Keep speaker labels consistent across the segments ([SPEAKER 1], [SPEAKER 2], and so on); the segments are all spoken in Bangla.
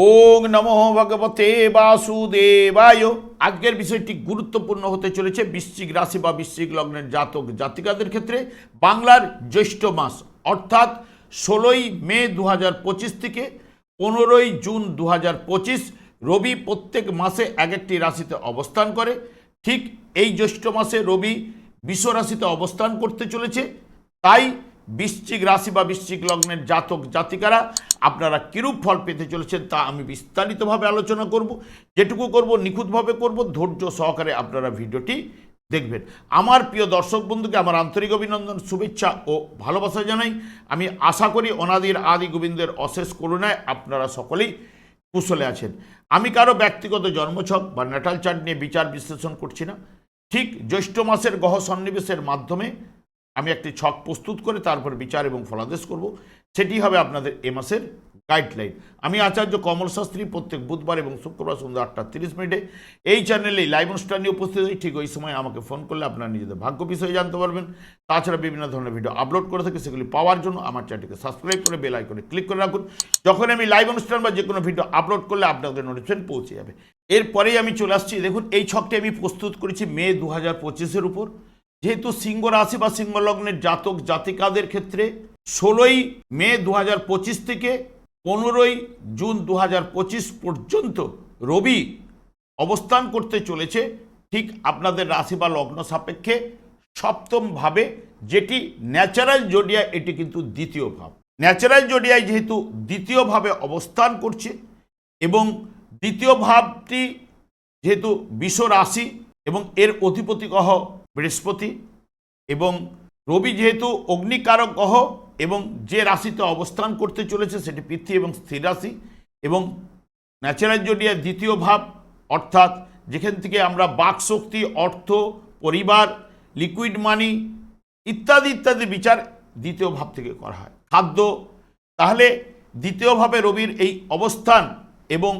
[SPEAKER 1] ওং নমো ভগবতে বাসুদেবায়। আজকের বিষয়টি গুরুত্বপূর্ণ হতে চলেছে বৃশ্চিক রাশি বা বৃশ্চিক লগ্নের জাতক জাতিকাদের ক্ষেত্রে। বাংলার জ্যৈষ্ঠ মাস, অর্থাৎ ষোলোই মে দু হাজার পঁচিশ থেকে পনেরোই জুন দু হাজার পঁচিশ, রবি প্রত্যেক মাসে এক একটি রাশিতে অবস্থান করে। ঠিক এই জ্যৈষ্ঠ মাসে রবি বিশ্ব রাশিতে অবস্থান করতে চলেছে। তাই বৃশ্চিক রাশি বা বৃশ্চিক লগ্নের জাতক জাতিকারা আপনারা কিরূপ ফল পেতে চলেছেন তা আমি বিস্তারিতভাবে আলোচনা করব, যেটুকু করব, নিখুঁতভাবে করব, ধৈর্য সহকারে আপনারা ভিডিওটি দেখবেন। আমার প্রিয় দর্শক বন্ধুকে আমার আন্তরিক অভিনন্দন, শুভেচ্ছা ও ভালোবাসা জানাই। আমি আশা করি অনাদির আদি গোবিন্দের অশেষ করুণায় আপনারা সকলেই কুশলে আছেন। আমি কারও ব্যক্তিগত জন্মছক বা ন্যাটাল চার্ট নিয়ে বিচার বিশ্লেষণ করছি না। ঠিক জ্যৈষ্ঠ মাসের গহ সন্নিবেশের মাধ্যমে আমি একটি ছক প্রস্তুত করে তারপর বিচার এবং ফলাদেশ করব। সেটি হবে আপনাদের এ মাসের গাইডলাইন আমি আচার্য কমল শাস্ত্রী প্রত্যেক বুধবার এবং শুক্রবার সন্ধ্যা আটটা তিরিশ মিনিটে এই চ্যানেলে লাইভ অনুষ্ঠান উপস্থিত হই। ঠিক ওই সময় আমাকে ফোন করলে আপনারা নিজেদের ভাগ্য বিষয়ে জানতে পারবেন। তাছাড়া বিভিন্ন ধরনের ভিডিও আপলোড করে থাকি, সেগুলি পাওয়ার জন্য আমার চ্যানেলটিকে সাবস্ক্রাইব করে বেল আইকনে ক্লিক করে রাখুন। যখন আমি লাইভ অনুষ্ঠান বা যে কোনো ভিডিও আপলোড করলে আপনাদের নোটিফিকেশন পৌঁছে যাবে। এরপরেই আমি চলে আসছি। দেখুন, এই ছকটি আমি প্রস্তুত করেছি মে দু হাজার পঁচিশের উপর। যেহেতু সিংহ রাশি বা সিংহ লগ্নের জাতক জাতিকাদের ক্ষেত্রে ষোলোই মে দু হাজার পঁচিশ থেকে পনেরোই জুন দু হাজার পঁচিশ পর্যন্ত রবি অবস্থান করতে চলেছে। ঠিক আপনাদের রাশি বা লগ্ন সাপেক্ষে সপ্তম ভাবে যেটি ন্যাচারাল জোডিয়া এটি কিন্তু দ্বিতীয় ভাব। ন্যাচারাল জোডিয়ায় যেহেতু দ্বিতীয়ভাবে অবস্থান করছে এবং দ্বিতীয় ভাবটি যেহেতু বিশ্ব রাশি এবং এর অধিপতি গ্রহ বৃহস্পতি এবং রবি যেহেতু অগ্নিকারক গ্রহ এবং যে রাশিতে অবস্থান করতে চলেছে সেটি পৃথ্বী এবং স্থির রাশি এবং ন্যাচারাল জোডিয়ার দ্বিতীয় ভাব, অর্থাৎ যেখান থেকে আমরা বাকশক্তি অর্থ, পরিবার লিকুইড মানি ইত্যাদি ইত্যাদি বিচার দ্বিতীয় ভাব থেকে করা হয়। খাদ্য, তাহলে দ্বিতীয়ভাবে রবির এই অবস্থান এবং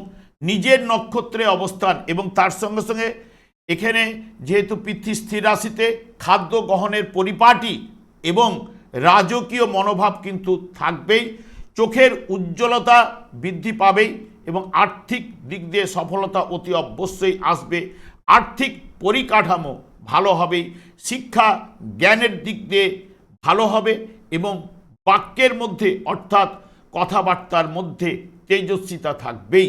[SPEAKER 1] নিজের নক্ষত্রে অবস্থান এবং তার সঙ্গে সঙ্গে এখানে যেহেতু পৃথ্বী স্থির রাশিতে খাদ্য গ্রহণের পরিপাটি এবং রাজকীয় মনোভাব কিন্তু থাকবেই, চোখের উজ্জ্বলতা বৃদ্ধি পাবেই এবং আর্থিক দিক দিয়ে সফলতা অতি অবশ্যই আসবে। আর্থিক পরিকাঠামো ভালো হবেই, শিক্ষা জ্ঞানের দিক দিয়ে ভালো হবে এবং বাক্যের মধ্যে অর্থাৎ কথাবার্তার মধ্যে তেজস্বিতা থাকবেই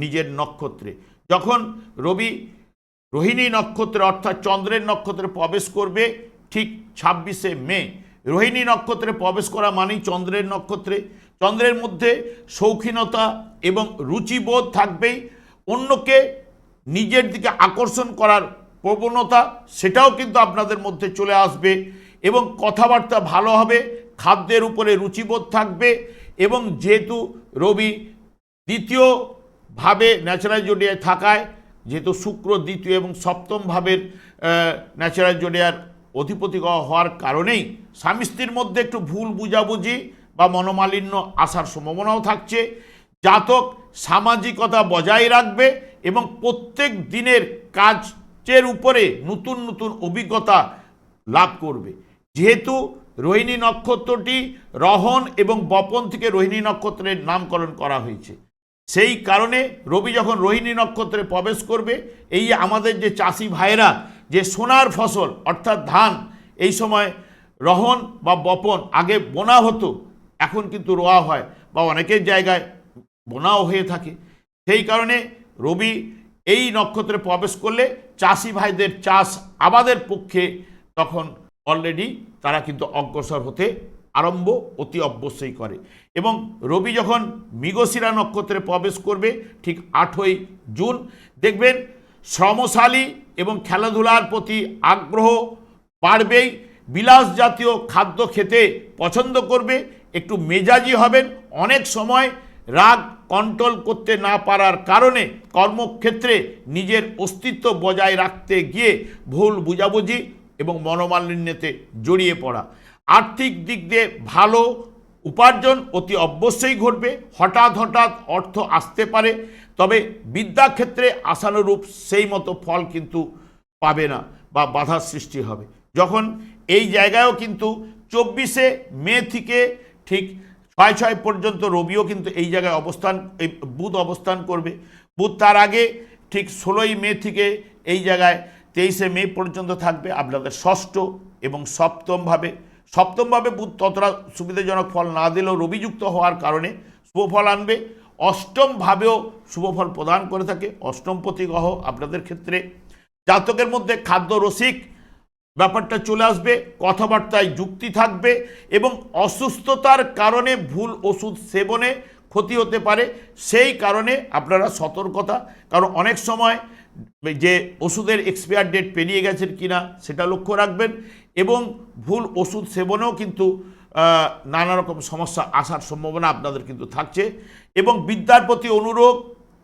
[SPEAKER 1] নিজের নক্ষত্রে। যখন রবি রোহিণী নক্ষত্রে, অর্থাৎ চন্দ্রের নক্ষত্রে প্রবেশ করবে ঠিক ছাব্বিশে মে। রোহিণী নক্ষত্রে প্রবেশ করা মানেই চন্দ্রের নক্ষত্রে। চন্দ্রের মধ্যে শৌখিনতা এবং রুচিবোধ থাকবেই। অন্যকে নিজের দিকে আকর্ষণ করার প্রবণতা, সেটাও কিন্তু আপনাদের মধ্যে চলে আসবে এবং কথাবার্তা ভালো হবে, খাদ্যের উপরে রুচিবোধ থাকবে এবং যেহেতু রবি দ্বিতীয় ভাবে ন্যাচারাল জোডিয়ায় থাকায় যেহেতু শুক্র দ্বিতীয় এবং সপ্তম ভাবের ন্যাচারাল জোডিয়ার অধিপতি হওয়ার কারণেই স্বামী স্ত্রীর মধ্যে একটু ভুল বুঝাবুঝি বা মনোমালিন্য আসার সম্ভাবনাও থাকছে। জাতক সামাজিকতা বজায় রাখবে এবং প্রত্যেক দিনের কাজের উপরে নতুন নতুন অভিজ্ঞতা লাভ করবে। যেহেতু রোহিণী নক্ষত্রটি রহন এবং বপন থেকে রোহিণী নক্ষত্রের নামকরণ করা হয়েছে। সেই কারণে রবি যখন রোহিণী নক্ষত্রে প্রবেশ করবে, এই আমাদের যে চাষি ভাইরা যে সোনার ফসল, অর্থাৎ ধান, এই সময় রহন বা বপন আগে বোনা হতো, এখন কিন্তু রোয়া হয় বা অনেকের জায়গায় বোনাও হয়ে থাকে। সেই কারণে রবি এই নক্ষত্রে প্রবেশ করলে চাষি ভাইদের চাষ আবাদের পক্ষে তখন অলরেডি তারা কিন্তু অগ্রসর হতে আরম্ভ অতি অবশ্যই করে। এবং রবি যখন মৃগশিরা নক্ষত্রে প্রবেশ করবে ঠিক আটই জুন, দেখবেন শ্রমশালী এবং খেলাধুলার প্রতি আগ্রহ বাড়বেই, বিলাস জাতীয় খাদ্য খেতে পছন্দ করবে, একটু মেজাজি হবেন, অনেক সময় রাগ কন্ট্রোল করতে না পারার কারণে কর্মক্ষেত্রে নিজের অস্তিত্ব বজায় রাখতে গিয়ে ভুল বুঝাবুঝি এবং মনোমালিন্যতে জড়িয়ে পড়া। আর্থিক দিক দিয়ে ভালো উপার্জন অতি অবশ্যই ঘটবে। হঠাৎ হঠাৎ অর্থ আসতে পারে, তবে বিদ্যাক্ষেত্রে আশানুরূপ সেই মতো ফল কিন্তু পাবে না বা বাধার সৃষ্টি হবে। যখন এই জায়গায়ও কিন্তু চব্বিশে মে থেকে ঠিক ছয় ছয় পর্যন্ত রবিও কিন্তু এই জায়গায় অবস্থান, এই বুধ অবস্থান করবে। বুধ তার আগে ঠিক ষোলোই মে থেকে এই জায়গায় তেইশে মে পর্যন্ত থাকবে। আপনাদের ষষ্ঠ এবং সপ্তমভাবে সপ্তমভাবে বুধ ততটা সুবিধাজনক ফল না দিলেও রবিযুক্ত হওয়ার কারণে শুভ ফল আনবে। অষ্টমভাবেও শুভ ফল প্রদান করে থাকে। অষ্টমপতি গ্রহ আপনাদের ক্ষেত্রে জাতকের মধ্যে খাদ্য রসিক ব্যাপারটা চলে আসবে, কথাবার্তায় যুক্তি থাকবে এবং অসুস্থতার কারণে ভুল ওষুধ সেবনে ক্ষতি হতে পারে। সেই কারণে আপনারা সতর্কতা, কারণ অনেক সময় যে ওষুধের এক্সপায়ার ডেট পেরিয়ে গেছেন কিনা সেটা লক্ষ্য রাখবেন। এবং ভুল ওষুধ সেবনেও কিন্তু নানা রকম সমস্যা আসার সম্ভাবনা আপনাদের কিন্তু থাকছে। এবং বিদ্যার প্রতি অনুরোগ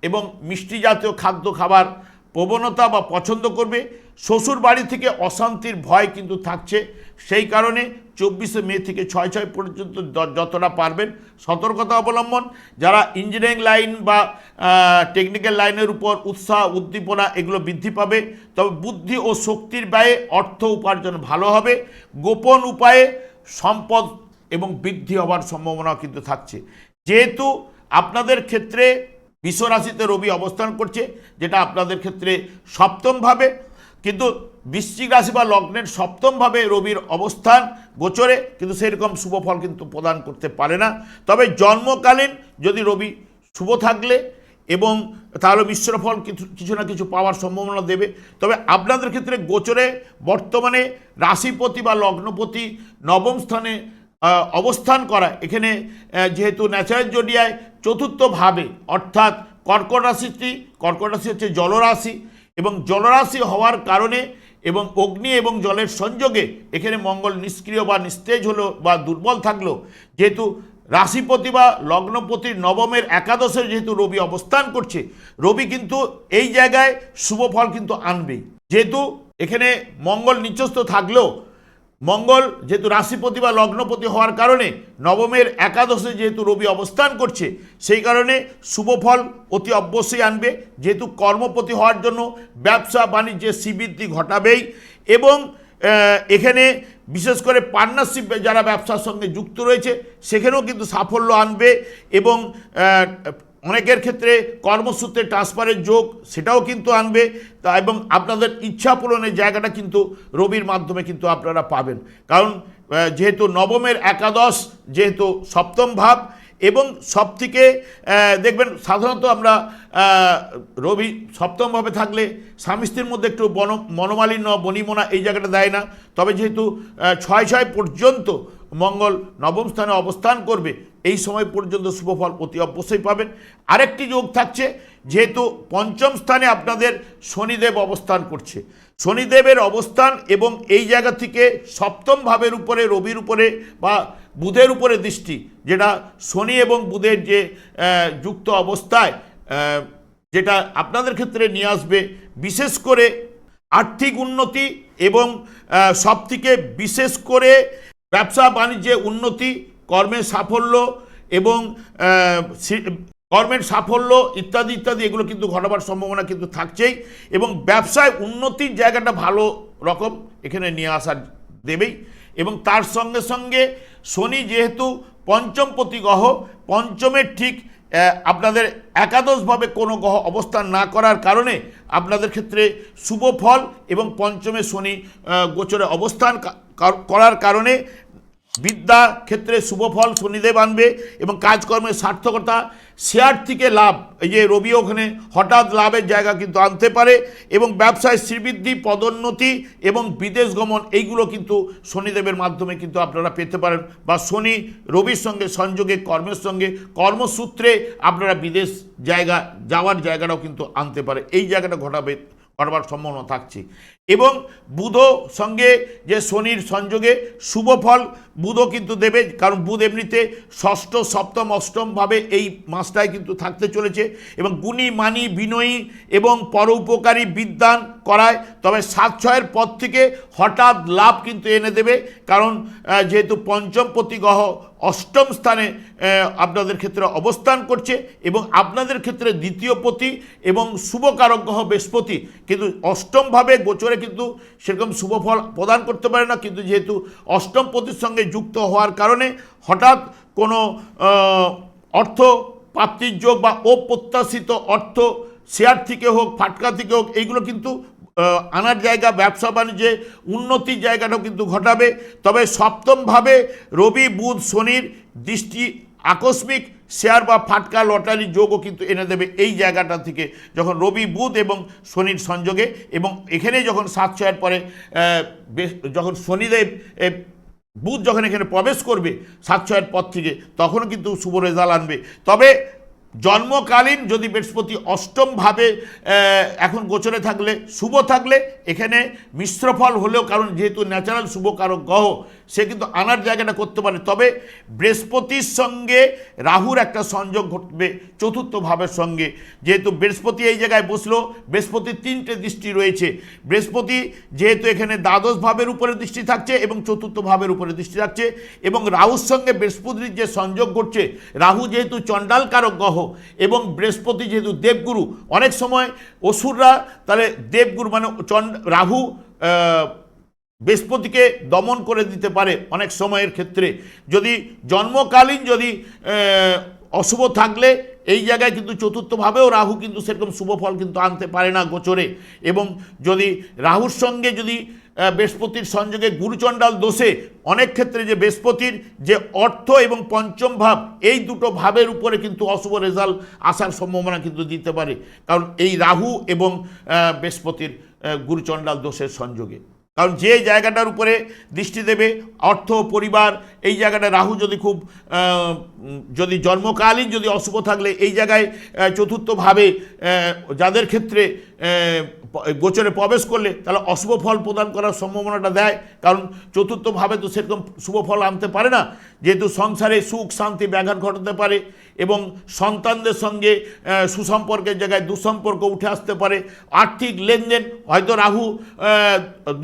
[SPEAKER 1] এবং মিষ্টি জাতীয় খাদ্য খাবার প্রবণতা বা পছন্দ করবে। শ্বশুর বাড়ি থেকে অশান্তির ভয় কিন্তু থাকছে। সেই কারণে চব্বিশে মে থেকে ছয় ছয় পর্যন্ত যতটা পারবেন সতর্কতা অবলম্বন, যারা ইঞ্জিনিয়ারিং লাইন বা টেকনিক্যাল লাইনের উপর উৎসাহ, উদ্দীপনা এগুলো বৃদ্ধি পাবে। তবে বুদ্ধি ও শক্তির ব্যয়ে অর্থ উপার্জন ভালো হবে। গোপন উপায়ে সম্পদ এবং বৃদ্ধি হওয়ার সম্ভাবনা কিন্তু থাকছে। যেহেতু আপনাদের ক্ষেত্রে বিশ্বরাশিতে রবি অবস্থান করছে, যেটা আপনাদের ক্ষেত্রে সপ্তমভাবে কিন্তু বৃশ্চিক রাশি বা লগ্নের সপ্তমভাবে রবির অবস্থান গোচরে, কিন্তু সেরকম শুভ ফল কিন্তু প্রদান করতে পারে না। তবে জন্মকালীন যদি রবি শুভ থাকলে এবং তাহলে মিশ্র ফল কিছু কিছু না কিছু পাওয়ার সম্ভাবনা দেবে। তবে আপনাদের ক্ষেত্রে গোচরে বর্তমানে রাশিপতি বা লগ্নপতি নবম স্থানে অবস্থান করা, এখানে যেহেতু ন্যাচারাল জোডিয়ায় চতুর্থভাবে, অর্থাৎ কর্কট রাশিটি, কর্কট রাশি হচ্ছে জলরাশি এবং জলরাশি হওয়ার কারণে এবং অগ্নি এবং জলের সংযোগে এখানে মঙ্গল নিষ্ক্রিয় বা নিস্তেজ হলো বা দুর্বল থাকল। যেহেতু রাশিপতি বা লগ্নপতির নবমের একাদশে যেহেতু রবি অবস্থান করছে, রবি কিন্তু এই জায়গায় শুভ ফল কিন্তু আনবেই। যেহেতু এখানে মঙ্গল নিচস্থ থাকলেও মঙ্গল যেহেতু রাশিপতি বা লগ্নপতি হওয়ার কারণে নবমের একাদশে যেহেতু রবি অবস্থান করছে, সেই কারণে শুভ ফল অতি অবশ্যই আনবে। যেহেতু কর্মপতি হওয়ার জন্য ব্যবসা বাণিজ্যে শ্রীবৃদ্ধি ঘটাবেই এবং এখানে বিশেষ করে পার্টনারশিপ যারা ব্যবসার সঙ্গে যুক্ত রয়েছে, সেখানেও কিন্তু সাফল্য আনবে এবং অনেকের ক্ষেত্রে কর্মসূত্রে ট্রান্সফারের যোগ সেটাও কিন্তু আনবে। তা এবং আপনাদের ইচ্ছা পূরণের জায়গাটা কিন্তু রবির মাধ্যমে কিন্তু আপনারা পাবেন। কারণ যেহেতু নবমের একাদশ, যেহেতু সপ্তম ভাব এবং সব থেকে দেখবেন সাধারণত আমরা রবি সপ্তমভাবে থাকলে স্বামী স্ত্রীর মধ্যে একটু বন, মনোমালিন্য, বনিমনা এই জায়গাটা দেয় না। তবে যেহেতু ছয় ছয় পর্যন্ত মঙ্গল নবম স্থানে অবস্থান করবে এই সময় পর্যন্ত শুভফল অতি অবশ্যই পাবেন। আরেকটি যোগ থাকছে, যেহেতু পঞ্চম স্থানে আপনাদের শনিদেব অবস্থান করছে। শনিদেবের অবস্থান এবং এই জায়গা থেকে সপ্তম ভাবের উপরে, রবির উপরে বা বুধের উপরে দৃষ্টি, যেটা শনি এবং বুধের যে যুক্ত অবস্থায় যেটা আপনাদের ক্ষেত্রে নিয়ে আসবে। বিশেষ করে আর্থিক উন্নতি এবং সব থেকে বিশেষ করে ব্যবসা বাণিজ্যে উন্নতি কর্মের সাফল্য এবং কর্মের সাফল্য ইত্যাদি ইত্যাদি, এগুলো কিন্তু ঘটাবার সম্ভাবনা কিন্তু থাকছেই এবং ব্যবসায় উন্নতির জায়গাটা ভালো রকম এখানে নিয়ে আসার দেবেই এবং তার সঙ্গে সঙ্গে শনি যেহেতু পঞ্চমপতি গ্রহ, পঞ্চমের ঠিক আপনাদের একাদশভাবে কোনো গ্রহ অবস্থান না করার কারণে আপনাদের ক্ষেত্রে শুভ ফল এবং পঞ্চমে শনি গোচরে অবস্থান করার কারণে বিদ্যা ক্ষেত্রে শুভ ফল শনিদেব আনবে এবং কাজকর্মের সার্থকতা শেয়ার থেকে লাভ। এই যে রবি ওখানে হঠাৎ লাভের জায়গা কিন্তু আনতে পারে এবং ব্যবসায় শ্রীবৃদ্ধি, পদোন্নতি এবং বিদেশ গমন, এইগুলো কিন্তু শনিদেবের মাধ্যমে কিন্তু আপনারা পেতে পারেন। বা শনি রবির সঙ্গে সংযোগে, কর্মের সঙ্গে, কর্মসূত্রে আপনারা বিদেশ জায়গা, যাওয়ার জায়গাটাও কিন্তু আনতে পারে। এই জায়গাটা ঘটাবে, ঘটবার সম্ভাবনা থাকছে। এবং বুধ সঙ্গে যে শনির সংযোগে শুভ ফল বুধও কিন্তু দেবে, কারণ বুধ এমনিতে ষষ্ঠ, সপ্তম, অষ্টমভাবে এই মাসটায় কিন্তু থাকতে চলেছে এবং গুণী, মানি, বিনয়ী এবং পরোপকারী বিদ্যান করায়, তবে সাত, ছয়ের পর থেকে হঠাৎ লাভ কিন্তু এনে দেবে, কারণ যেহেতু পঞ্চম প্রতি গ্রহ অষ্টম স্থানে আপনাদের ক্ষেত্রে অবস্থান করছে এবং আপনাদের ক্ষেত্রে দ্বিতীয় পতি এবং শুভকারক গ্রহ বৃহস্পতি, কিন্তু অষ্টমভাবে গোচরে কিন্তু সেরকম শুভ ফল প্রদান করতে পারে না, কিন্তু যেহেতু অষ্টম পতির সঙ্গে যুক্ত হওয়ার কারণে হঠাৎ কোনো অর্থ প্রাপ্তির যোগ বা অপ্রত্যাশিত অর্থ শেয়ার থেকে হোক, ফাটকা থেকে হোক, এইগুলো কিন্তু আনার জায়গা, ব্যবসা বাণিজ্যে উন্নতির জায়গাটাও কিন্তু ঘটাবে। তবে সপ্তমভাবে রবি, বুধ, শনির দৃষ্টি আকস্মিক শেয়ার বা ফাটকা লটারির যোগও কিন্তু এনে দেবে এই জায়গাটা থেকে যখন রবি বুধ এবং শনির সংযোগে এবং এখানে যখন সাত ছয়ের পরে যখন শনিদেব বুধ যখন এখানে প্রবেশ করবে সাত ছয়ের পর থেকে, তখনও কিন্তু শুভ রেজাল্ট আনবে। তবে জন্মকালীন যদি বৃহস্পতি অষ্টমভাবে এখন গোচরে থাকলে, শুভ থাকলে, এখানে মিশ্র ফল হলেও কারণ যেহেতু ন্যাচারাল শুভ কারক গ্রহ সে কিন্তু আনার জায়গাটা করতে পারে তবে বৃহস্পতির সঙ্গে রাহুর একটা সংযোগ ঘটবে চতুর্থ ভাবের সঙ্গে। যেহেতু বৃহস্পতি এই জায়গায় বসল বৃহস্পতির তিনটে দৃষ্টি রয়েছে। বৃহস্পতি যেহেতু এখানে দ্বাদশ ভাবের উপরে দৃষ্টি থাকছে এবং চতুর্থ ভাবের উপরে দৃষ্টি থাকছে এবং রাহুর সঙ্গে বৃহস্পতির যে সংযোগ ঘটছে, রাহু যেহেতু চণ্ডাল কারক গ্রহ এবং বৃহস্পতি যেহেতু দেবগুরু, অনেক সময় অসুররা তাহলে দেবগুরু মানে চন্ড রাহু বৃহস্পতিকে দমন করে দিতে পারে অনেক সময়ের ক্ষেত্রে। যদি জন্মকালীন যদি অশুভ থাকলে, এই জায়গায় কিন্তু চতুর্থভাবেও রাহু কিন্তু সেরকম শুভ ফল কিন্তু আনতে পারে না গোচরে। এবং যদি রাহুর সঙ্গে যদি বৃহস্পতির সংযোগে গুরুচণ্ডাল দোষে, অনেক ক্ষেত্রে যে বৃহস্পতির যে অর্থ এবং পঞ্চম ভাব, এই দুটো ভাবের উপরে কিন্তু অশুভ রেজাল্ট আসার সম্ভাবনা কিন্তু দিতে পারে। কারণ এই রাহু এবং বৃহস্পতির গুরুচণ্ডাল দোষের সংযোগে। কারণ যে জায়গাটার উপরে দৃষ্টি দেবে অর্থ, পরিবার, এই জায়গাটা রাহু যদি খুব যদি জন্মকালীন যদি অশুভ থাকলে, এই জায়গায় চতুর্থভাবে যাদের ক্ষেত্রে গোচরে প্রবেশ করলে তাহলে অশুভ ফল প্রদান করার সম্ভাবনাটা দেয়। কারণ চতুর্থভাবে তো সেরকম শুভ ফল আনতে পারে না। যেহেতু সংসারে সুখ, শান্তি, ব্যাঘাত ঘটাতে পারে এবং সন্তানদের সঙ্গে সুসম্পর্কের জায়গায় দুঃসম্পর্ক উঠে আসতে পারে। আর্থিক লেনদেন, হয়তো রাহু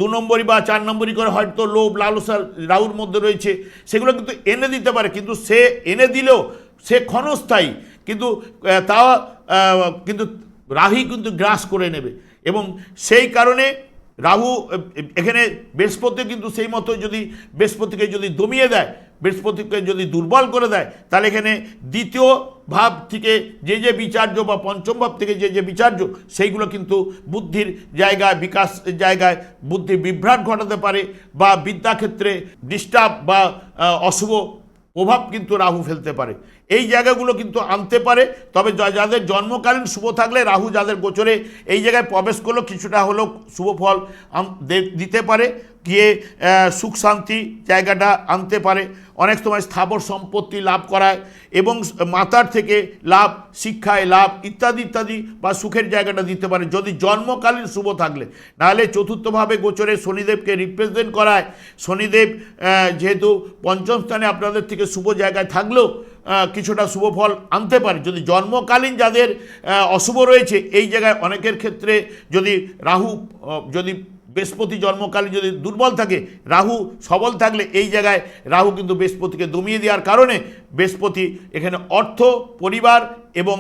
[SPEAKER 1] দু নম্বরই বা চার নম্বরই করে হয়তো লোভ, লালসা, রাহুর মধ্যে রয়েছে। সেগুলো কিন্তু এনে দিতে পারে। কিন্তু সে এনে দিলেও সে ক্ষণস্থায়ী। কিন্তু তা কিন্তু রাহি কিন্তু গ্রাস করে নেবে। এবং সেই কারণে রাহু, এখানে বৃহস্পতি কিন্তু সেই মতো যদি বৃহস্পতিকে যদি দমিয়ে দেয়, বৃহস্পতিকে যদি দুর্বল করে দেয়, তাহলে এখানে দ্বিতীয় ভাব থেকে যে যে বিচার্য বা পঞ্চম ভাব থেকে যে যে বিচার্য, সেইগুলো কিন্তু বুদ্ধির জায়গায়, বিকাশ জায়গায় বুদ্ধির বিভ্রাট ঘটাতে পারে বা বিদ্যাক্ষেত্রে ডিস্টার্ব বা অশুভ প্রভাব কিন্তু রাহু ফেলতে পারে। এই জায়গাগুলো কিন্তু আনতে পারে। তবে যাদের জন্মকালীন শুভ থাকলে, রাহু যাদের গোচরে এই জায়গায় প্রবেশ করল, কিছুটা হলেও শুভ ফল দিতে পারে। গিয়ে সুখ শান্তি জায়গাটা আনতে পারে। অনেক সময় স্থাবর সম্পত্তি লাভ করায় এবং মাতার থেকে লাভ, শিক্ষায় লাভ ইত্যাদি ইত্যাদি বা সুখের জায়গাটা দিতে পারে। যদি জন্মকালীন শুভ থাকলে, নাহলে চতুর্থভাবে গোচরে শনিদেবকে রিপ্রেজেন্ট করায়। শনিদেব যেহেতু পঞ্চম স্থানে আপনাদের থেকে শুভ জায়গায় থাকলেও কিছুটা শুভ ফল আনতে পারে। যদি জন্মকালীন যাদের অশুভ রয়েছে, এই জায়গায় অনেকের ক্ষেত্রে যদি রাহু যদি বৃহস্পতি জন্মকালে যদি দুর্বল থাকে, রাহু সবল থাকলে এই জায়গায় রাহু কিন্তু বৃহস্পতিকে দমিয়ে দেওয়ার কারণে বৃহস্পতি এখানে অর্থ, পরিবার এবং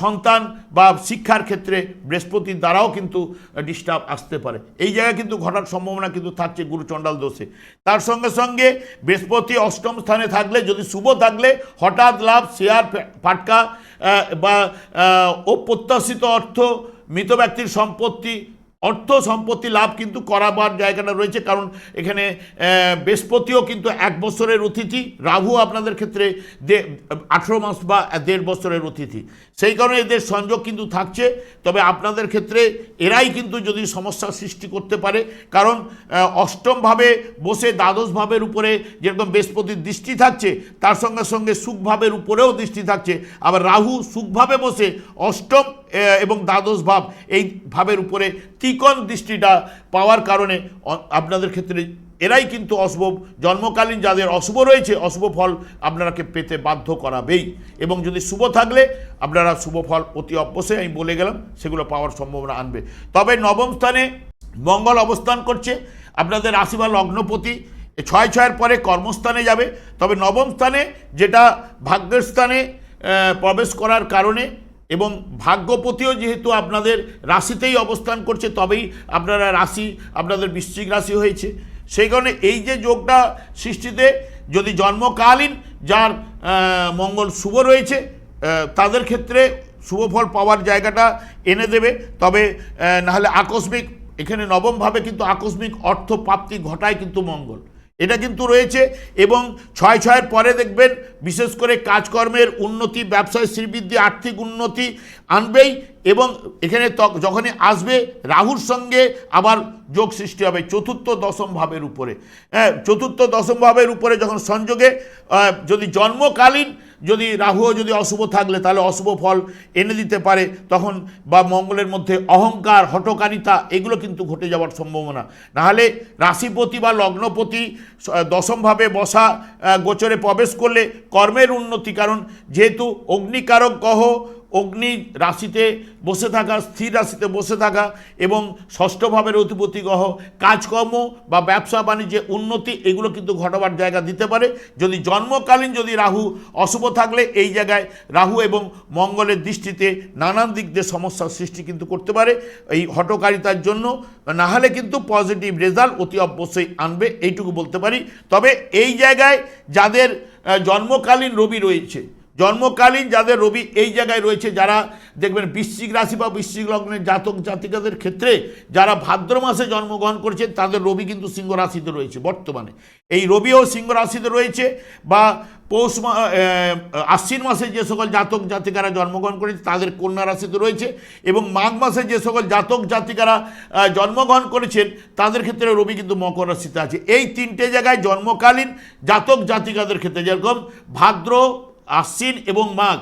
[SPEAKER 1] সন্তান বা শিক্ষার ক্ষেত্রে বৃহস্পতির দ্বারাও কিন্তু ডিস্টার্ব আসতে পারে। এই জায়গায় কিন্তু ঘটার সম্ভাবনা কিন্তু থাকছে গুরুচণ্ডাল দোষে। তার সঙ্গে সঙ্গে বৃহস্পতি অষ্টম স্থানে থাকলে, যদি শুভ থাকলে, হঠাৎ লাভ, শেয়ার ফাটকা বা অপ্রত্যাশিত অর্থ, মৃত ব্যক্তির সম্পত্তি অর্থ সম্পত্তি লাভ কিন্তু করাবার জায়গাটা রয়েছে, কারণ এখানে বৃহস্পতিও কিন্তু এক বছরের অতিথি, রাহু আপনাদের ক্ষেত্রে আঠেরো মাস বা দেড় বছরের অতিথি। সেই কারণে এদের সংযোগ কিন্তু থাকছে, তবে আপনাদের ক্ষেত্রে এরাই কিন্তু যদি সমস্যার সৃষ্টি করতে পারে, কারণ অষ্টমভাবে বসে দ্বাদশ ভাবের উপরে যেরকম বৃহস্পতির দৃষ্টি থাকছে, তার সঙ্গে সঙ্গে সুখভাবের উপরেও দৃষ্টি থাকছে, আবার রাহু সুখভাবে বসে অষ্টম এবং দ্বাদশ ভাব, এই ভাবের উপরে ত্রিকোণ দৃষ্টিটা পাওয়ার কারণে আপনাদের ক্ষেত্রে এরাই কিন্তু অশুভ। জন্মকালীন যাদের অশুভ রয়েছে, অশুভ ফল আপনারাকে পেতে বাধ্য করাবেই। এবং যদি শুভ থাকলে, আপনারা শুভ ফল অতি অবশ্যই, আমি বলে গেলাম, সেগুলো পাওয়ার সম্ভাবনা আনবে। তবে নবম স্থানে মঙ্গল অবস্থান করছে। আপনাদের রাশি লগ্নপতি ছয় ছয়ের পরে কর্মস্থানে যাবে। তবে নবম স্থানে যেটা ভাগ্যের স্থানে প্রবেশ করার কারণে এবং ভাগ্যপতিও যেহেতু আপনাদের রাশিতেই অবস্থান করছে, তবেই আপনারা রাশি, আপনাদের বৃশ্চিক রাশি হয়েছে। সেই কারণে এই যে যোগটা সৃষ্টিতে যদি জন্মকালীন যার মঙ্গল শুভ রয়েছে তাদের ক্ষেত্রে শুভ ফল পাওয়ার জায়গাটা এনে দেবে। তবে নাহলে আকস্মিক, এখানে নবমভাবে কিন্তু আকস্মিক অর্থ প্রাপ্তি ঘটায় কিন্তু মঙ্গল। এটা কিন্তু রয়েছে এবং ছয় ছয়ের পরে দেখবেন বিশেষ করে কাজকর্মের উন্নতি, ব্যবসায় শ্রীবৃদ্ধি, আর্থিক উন্নতি আনবেই এবং এখানে যখনই আসবে রাহুর সঙ্গে আবার যোগ সৃষ্টি হবে চতুর্থ দশম ভাবের উপরে। হ্যাঁ চতুর্থ দশম ভাবের উপরে যখন সংযোগে যদি জন্মকালীন যদি রাহুও যদি অশুভ থাকলে, তাহলে অশুভ ফল এনে দিতে পারে। তখন বা মঙ্গলের মধ্যে অহংকার হটকারিতা এগুলো কিন্তু ঘটে যাওয়ার সম্ভাবনা। নাহলে রাশিপতি বা লগ্নপতি দশমভাবে বসা গোচরে প্রবেশ করলে কর্মের উন্নতি। কারণ যেহেতু অগ্নিকারক গ্রহ অগ্নি রাশিতে বসে থাকা, স্থির রাশিতে বসে থাকা এবং ষষ্ঠ ভাবের অধিপতি গ্রহ, কাজকর্ম বা ব্যবসা বাণিজ্যে উন্নতি, এগুলো কিন্তু ঘটাবার জায়গা দিতে পারে। যদি জন্মকালীন যদি রাহু অশুভ থাকলে, এই জায়গায় রাহু এবং মঙ্গলের দৃষ্টিতে নানান দিক দিয়ে সমস্যার সৃষ্টি কিন্তু করতে পারে এই হটকারিতার জন্য। না হলে কিন্তু পজিটিভ রেজাল্ট অতি অবশ্যই আনবে, এইটুকু বলতে পারি। তবে এই জায়গায় যাদের জন্মকালীন রবি রয়েছে জন্মকালীন যাদের রবি এই জায়গায় রয়েছে, যারা দেখবেন বৃশ্চিক রাশি বা বৃশ্চিক লগ্নের জাতক জাতিকাদের ক্ষেত্রে যারা ভাদ্র মাসে জন্মগ্রহণ করেছেন, তাদের রবি কিন্তু সিংহ রাশিতে রয়েছে বর্তমানে। এই রবিও সিংহ রাশিতে রয়েছে বা পৌষ আশ্বিন মাসে যে সকল জাতক জাতিকারা জন্মগ্রহণ করেছে, তাদের কন্যা রাশিতে রয়েছে এবং মাঘ মাসে যে সকল জাতক জাতিকারা জন্মগ্রহণ করেছেন, তাদের ক্ষেত্রে রবি কিন্তু মকর রাশিতে আছে। এই তিনটে জায়গায় জন্মকালীন জাতক জাতিকাদের ক্ষেত্রে যেরকম ভাদ্র আশ্বিন এবং মাঘ,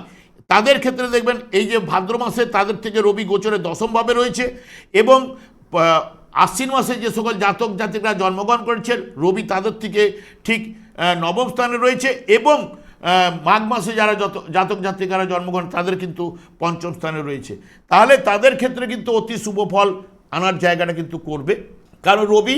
[SPEAKER 1] তাদের ক্ষেত্রে দেখবেন এই যে ভাদ্র মাসে তাদের থেকে রবি গোচরে দশমভাবে রয়েছে এবং আশ্বিন মাসে যে সকল জাতক জাতিকরা জন্মগ্রহণ করেছেন, রবি তাদের থেকে ঠিক নবম স্থানে রয়েছে এবং মাঘ মাসে যারা যত, জাতক জাতিকারা জন্মগ্রহণ তাদের কিন্তু পঞ্চম স্থানে রয়েছে। তাহলে তাদের ক্ষেত্রে কিন্তু অতি শুভ ফল আনার জায়গাটা কিন্তু করবে। কারণ রবি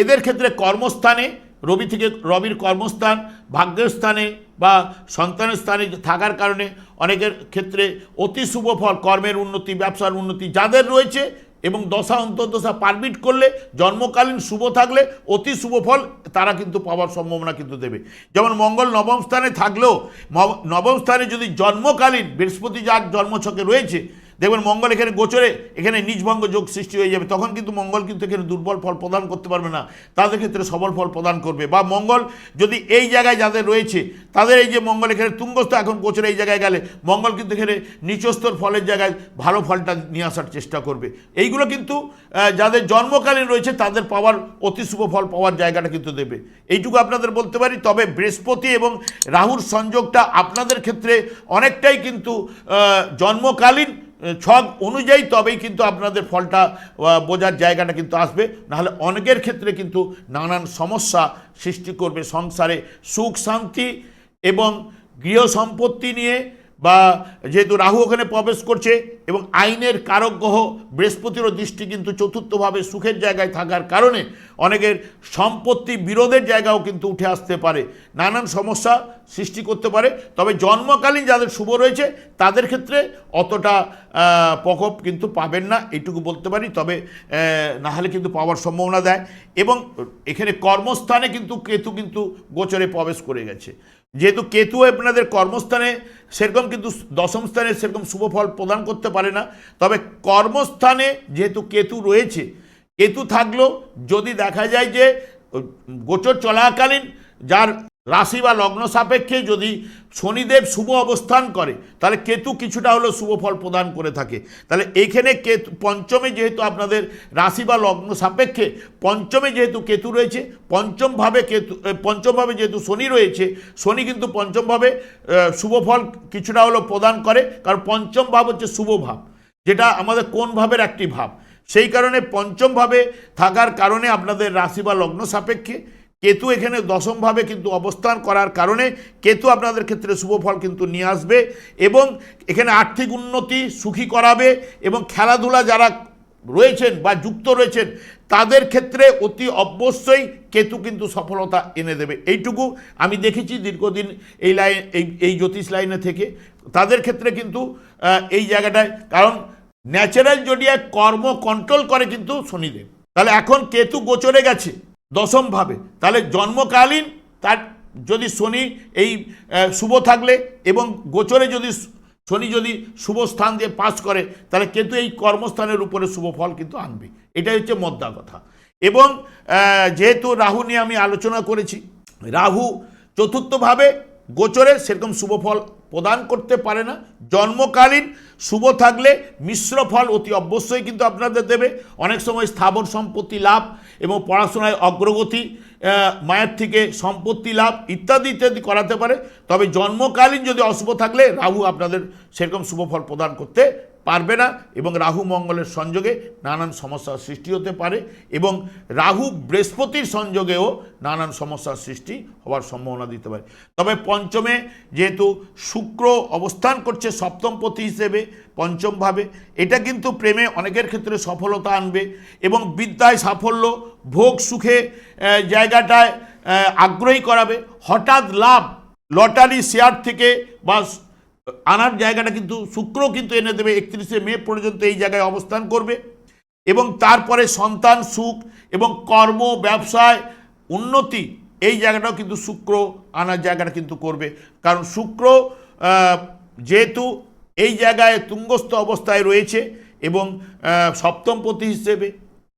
[SPEAKER 1] এদের ক্ষেত্রে কর্মস্থানে রবি থেকে রবির কর্মস্থান, ভাগ্যের স্থানে বা সন্তানের স্থানে থাকার কারণে অনেকের ক্ষেত্রে অতি শুভ ফল, কর্মের উন্নতি, ব্যবসার উন্নতি যাদের রয়েছে এবং দশা, অন্তর্দশা পারমিট করলে, জন্মকালীন শুভ থাকলে অতি শুভ ফল তারা কিন্তু পাওয়ার সম্ভাবনা কিন্তু দেবে। যেমন মঙ্গল নবম স্থানে থাকলেও নবম স্থানে যদি জন্মকালীন বৃহস্পতি যার জন্মছকে রয়েছে দেখবেন মঙ্গল এখানে গোচরে, এখানে নিজভঙ্গ যোগ সৃষ্টি হয়ে যাবে। তখন কিন্তু মঙ্গল কিন্তু এখানে দুর্বল ফল প্রদান করতে পারবে না। তাদের ক্ষেত্রে সবল ফল প্রদান করবে। বা মঙ্গল যদি এই জায়গায় যাদের রয়েছে, তাদের এই যে মঙ্গল এখানে তুঙ্গস্থ এখন গোচরে এই জায়গায় গেলে, মঙ্গল কিন্তু এখানে নিচস্তর ফলের জায়গায় ভালো ফলটা নিয়ে আসার চেষ্টা করবে। এইগুলো কিন্তু যাদের জন্মকালীন রয়েছে, তাদের পাওয়ার অতি শুভ ফল পাওয়ার জায়গাটা কিন্তু দেবে। এইটুকু আপনাদের বলতে পারি। তবে বৃহস্পতি এবং রাহুর সংযোগটা আপনাদের ক্ষেত্রে অনেকটাই কিন্তু জন্মকালীন ছক অনুযায়ী তবেই কিন্তু আপনাদের ফলটা বোঝার জায়গাটা কিন্তু আসবে। নাহলে অনেকের ক্ষেত্রে কিন্তু নানান সমস্যা সৃষ্টি করবে সংসারে। সুখ, শান্তি এবং গৃহ সম্পত্তি নিয়ে বা যেহেতু রাহু ওখানে প্রবেশ করছে এবং আইনের কারক গ্রহ বৃহস্পতিরও দৃষ্টি কিন্তু চতুর্থভাবে সুখের জায়গায় থাকার কারণে অনেকের সম্পত্তি বিরোধের জায়গাও কিন্তু উঠে আসতে পারে। নানান সমস্যা সৃষ্টি করতে পারে। তবে জন্মকালীন যাদের শুভ রয়েছে তাদের ক্ষেত্রে অতটা প্রকোপ কিন্তু পাবেন না এটুকু বলতে পারি। তবে আহ, না হলে কিন্তু পাওয়ার সম্ভাবনা দেয়। এবং এখানে কর্মস্থানে কিন্তু কেতু কিন্তু গোচরে প্রবেশ করে গেছে। যেহেতু কেতু আপনাদের কর্মস্থানে সেরকম কিন্তু দশম স্থানে সেরকম শুভ ফল প্রদান করতে পারে না। তবে কর্মস্থানে যেহেতু কেতু রয়েছে, কেতু থাকলেও যদি দেখা যায় যে গোচর চলাকালীন যার রাশি বা লগ্ন সাপেক্ষে যদি শনিদেব শুভ অবস্থান করে, তাহলে কেতু কিছুটা হলেও শুভ ফল প্রদান করে থাকে। তাহলে এইখানে কেতু, পঞ্চমে যেহেতু আপনাদের রাশি বা লগ্ন সাপেক্ষে, পঞ্চমে যেহেতু কেতু রয়েছে, পঞ্চমভাবে কেতু পঞ্চমভাবে যেহেতু শনি রয়েছে, শনি কিন্তু পঞ্চমভাবে শুভ ফল কিছুটা হলেও প্রদান করে, কারণ পঞ্চম ভাব হচ্ছে শুভ ভাব, যেটা আমাদের কোন ভাবের একটি ভাব। সেই কারণে পঞ্চমভাবে থাকার কারণে আপনাদের রাশি বা লগ্ন সাপেক্ষে কেতু এখানে দশমভাবে কিন্তু অবস্থান করার কারণে কেতু আপনাদের ক্ষেত্রে শুভ ফল কিন্তু নিয়ে আসবে এবং এখানে আর্থিক উন্নতি সুখী করাবে এবং খেলাধুলা যারা রয়েছেন বা যুক্ত রয়েছেন, তাদের ক্ষেত্রে অতি অবশ্যই কেতু কিন্তু সফলতা এনে দেবে। এইটুকু আমি দেখেছি দীর্ঘদিন এই লাইন, এই এই জ্যোতিষ লাইনে থেকে। তাদের ক্ষেত্রে কিন্তু এই জায়গাটায়, কারণ ন্যাচারাল জডিয়া কর্ম কন্ট্রোল করে কিন্তু শনিদেব। তাহলে এখন কেতু গোচরে গেছে। দশমভাবে। তাহলে জন্মকালীন তার যদি শনি এই শুভ থাকলে এবং গোচরে যদি শনি যদি শুভ স্থান দিয়ে পাস করে, তাহলে কিন্তু এই কর্মস্থানের উপরে শুভ ফল কিন্তু আনবে। এটাই হচ্ছে মদ্দা কথা। এবং যেহেতু রাহু নিয়ে আমি আলোচনা করেছি, রাহু চতুর্থভাবে গোচরে সেরকম শুভ ফল প্রদান করতে পারে না। জন্মকালীন শুভ থাকলে মিশ্র ফল অতি অবশ্যই কিন্তু আপনাদের দেবে। অনেক সময় স্থাবর সম্পত্তি লাভ এবং পড়াশোনায় অগ্রগতি মায়ের থেকে সম্পত্তি লাভ ইত্যাদি ইত্যাদি করাতে পারে। তবে জন্মকালীন যদি অশুভ থাকলে রাহু আপনাদের সেরকম শুভ ফল প্রদান করতে পারবে না এবং রাহু মঙ্গলের সংযোগে নানান সমস্যার সৃষ্টি হতে পারে এবং রাহু বৃহস্পতির সংযোগেও নানান সমস্যার সৃষ্টি হওয়ার সম্ভাবনা দিতে পারে। তবে পঞ্চমে যেহেতু শুক্র অবস্থান করছে সপ্তমপতি হিসেবে, পঞ্চমভাবে, এটা কিন্তু প্রেমে অনেকের ক্ষেত্রে সফলতা আনবে এবং বিদ্যায় সাফল্য, ভোগ সুখে জায়গাটায় আগ্রহী করাবে। হঠাৎ লাভ, লটারি, শেয়ার থেকে বা আনার জায়গাটা কিন্তু শুক্র কিন্তু এনে দেবে, একত্রিশে মে পর্যন্ত এই জায়গায় অবস্থান করবে। এবং তারপরে সন্তান সুখ এবং কর্ম, ব্যবসায় উন্নতি, এই জায়গাটাও কিন্তু শুক্র আনার জায়গাটা কিন্তু করবে। কারণ শুক্র যেহেতু এই জায়গায় তুঙ্গস্থ অবস্থায় রয়েছে এবং সপ্তম সপ্তমপতি হিসেবে,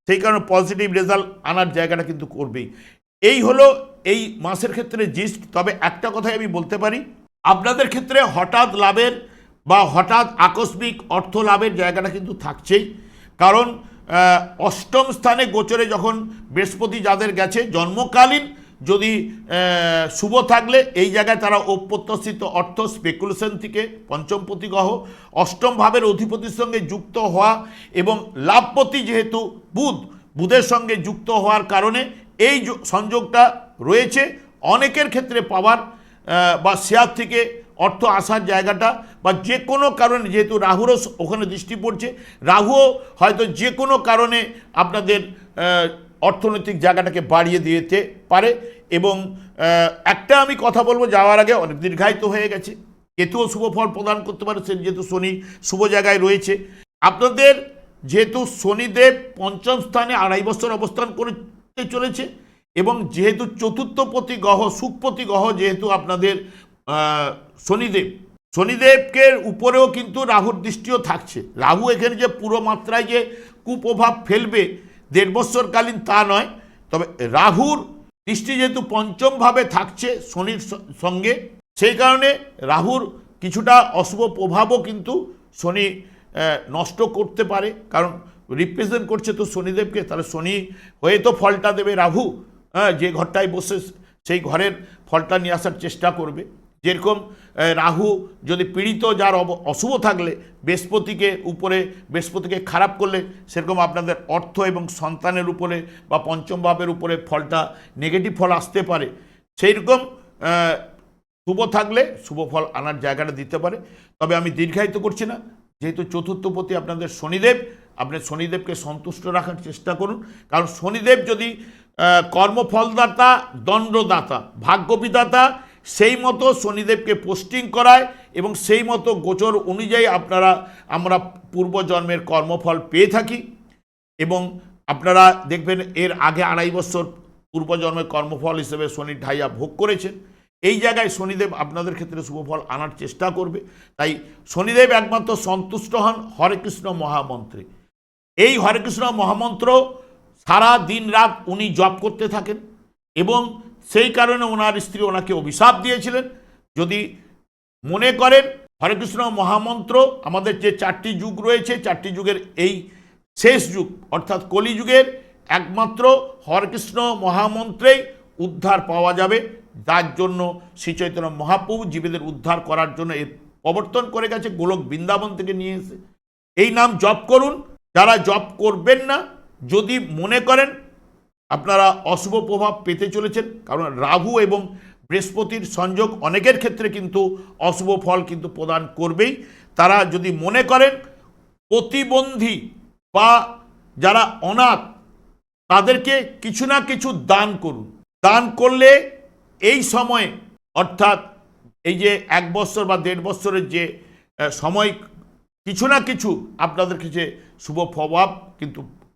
[SPEAKER 1] সেই কারণে পজিটিভ রেজাল্ট আনার জায়গাটা কিন্তু করবেই। এই হলো এই মাসের ক্ষেত্রে জিস্ট তবে একটা কথাই আমি বলতে পারি আপনাদের ক্ষেত্রে হঠাৎ লাভের বা হঠাৎ আকস্মিক অর্থ লাভের জায়গাটা কিন্তু থাকছেই। কারণ অষ্টম স্থানে গোচরে যখন বৃহস্পতি যাদের গেছে, জন্মকালীন যদি শুভ থাকলে এই জায়গায় তারা অপ্রত্যাশিত অর্থ স্পেকুলেশন থেকে পঞ্চমপতি গ্রহ অষ্টম ভাবের অধিপতির সঙ্গে যুক্ত হওয়া এবং লাভপতি যেহেতু বুধ, বুধের সঙ্গে যুক্ত হওয়ার কারণে এই সংযোগটা রয়েছে। অনেকের ক্ষেত্রে পাওয়ার বা শেয়ার থেকে অর্থ আসার জায়গাটা বা যে কোনো কারণে, যেহেতু রাহুরও ওখানে দৃষ্টি পড়ছে, রাহুও হয়তো যে কোনো কারণে আপনাদের অর্থনৈতিক জায়গাটাকে বাড়িয়ে দিতে পারে এবং একটা আমি কথা বলব, যাওয়ার আগে অনেক দীর্ঘায়িত হয়ে গেছে। কেতুও শুভ ফল প্রদান করতে পারে, সে যেহেতু শনি শুভ জায়গায় রয়েছে। আপনাদের যেহেতু শনিদেব পঞ্চম স্থানে আড়াই বছর অবস্থান করতে চলেছে এবং যেহেতু চতুর্থপতি গ্রহ, সুখপতি গ্রহ যেহেতু আপনাদের শনিদেব, শনিদেবকে উপরেও কিন্তু রাহুর দৃষ্টিও থাকছে। রাহু এখানে যে পুরো মাত্রায় যে কুপ্রভাব ফেলবে, দেড় বছরকালীন তা নয়, তবে রাহুর দৃষ্টি যেহেতু পঞ্চমভাবে থাকছে শনির সঙ্গে, সেই কারণে রাহুর কিছুটা অশুভ প্রভাবও কিন্তু শনি নষ্ট করতে পারে। কারণ রিপ্রেজেন্ট করছে তো শনিদেবকে, তাহলে শনি হয়ে তো ফলটা দেবে রাহু। হ্যাঁ যে ঘরটায় বসে সেই ঘরের ফলটা নিয়ে আসার চেষ্টা করবে। যেরকম রাহু যদি পীড়িত, যার অশুভ থাকলে বৃহস্পতিকে উপরে, বৃহস্পতিকে খারাপ করলে সেরকম আপনাদের অর্থ এবং সন্তানের উপরে বা পঞ্চম ভাবের উপরে ফলটা নেগেটিভ ফল আসতে পারে। সেই রকম শুভ থাকলে শুভ ফল আনার জায়গাটা দিতে পারে। তবে আমি দীর্ঘায়িত করছি না। যেহেতু চতুর্থপতি আপনাদের শনিদেব, আপনি শনিদেবকে সন্তুষ্ট রাখার চেষ্টা করুন। কারণ শনিদেব যদি কর্মফলদাতা, দণ্ডদাতা ভাগ্যবিদাতা সেই মতো শনিদেবকে পোস্টিং করায় এবং সেই মতো গোচর অনুযায়ী আপনারা, আমরা পূর্বজন্মের কর্মফল পেয়ে থাকি। এবং আপনারা দেখবেন এর আগে আড়াই বছর পূর্বজন্মের কর্মফল হিসেবে শনি ঢাইয়া ভোগ করেছেন। এই জায়গায় শনিদেব আপনাদের ক্ষেত্রে শুভফল আনার চেষ্টা করবে। তাই শনিদেব একমাত্র সন্তুষ্ট হন হরে কৃষ্ণ মহামন্ত্রে। এই হরে কৃষ্ণ মহামন্ত্র সারা দিন রাত উনি জব করতে থাকেন এবং সেই কারণে ওনার স্ত্রী ওনাকে অভিশাপ দিয়েছিলেন। যদি মনে করেন হরে কৃষ্ণ মহামন্ত্র, আমাদের যে চারটি যুগ রয়েছে, চারটি যুগের এই শেষ যুগ, অর্থাৎ কলিযুগের একমাত্র হরেকৃষ্ণ মহামন্ত্রেই উদ্ধার পাওয়া যাবে, যার জন্য শ্রী চৈতন্য মহাপ্রভু জীবেদের উদ্ধার করার জন্য এর প্রবর্তন করে গেছে, গোলক বৃন্দাবন থেকে নিয়ে এসে। এই নাম জপ করুন, যারা জপ করবেন না যদি মনে করেন আপনারা অশুভ প্রভাব পেতে চলেছেন, কারণ রাহু এবং বৃহস্পতির সংযোগ অনেকের ক্ষেত্রে কিন্তু অশুভ ফল কিন্তু প্রদান করবেই। তারা যদি মনে করেন প্রতিবন্ধী বা যারা অনাথ, তাদেরকে কিছু না কিছু দান করুন। দান করলে এই সময়ে, অর্থাৎ এই যে এক বছর বা দেড় বছরের যে সময়, কিছু না কিছু আপনাদের কাছে শুভ প্রভাব কিন্তু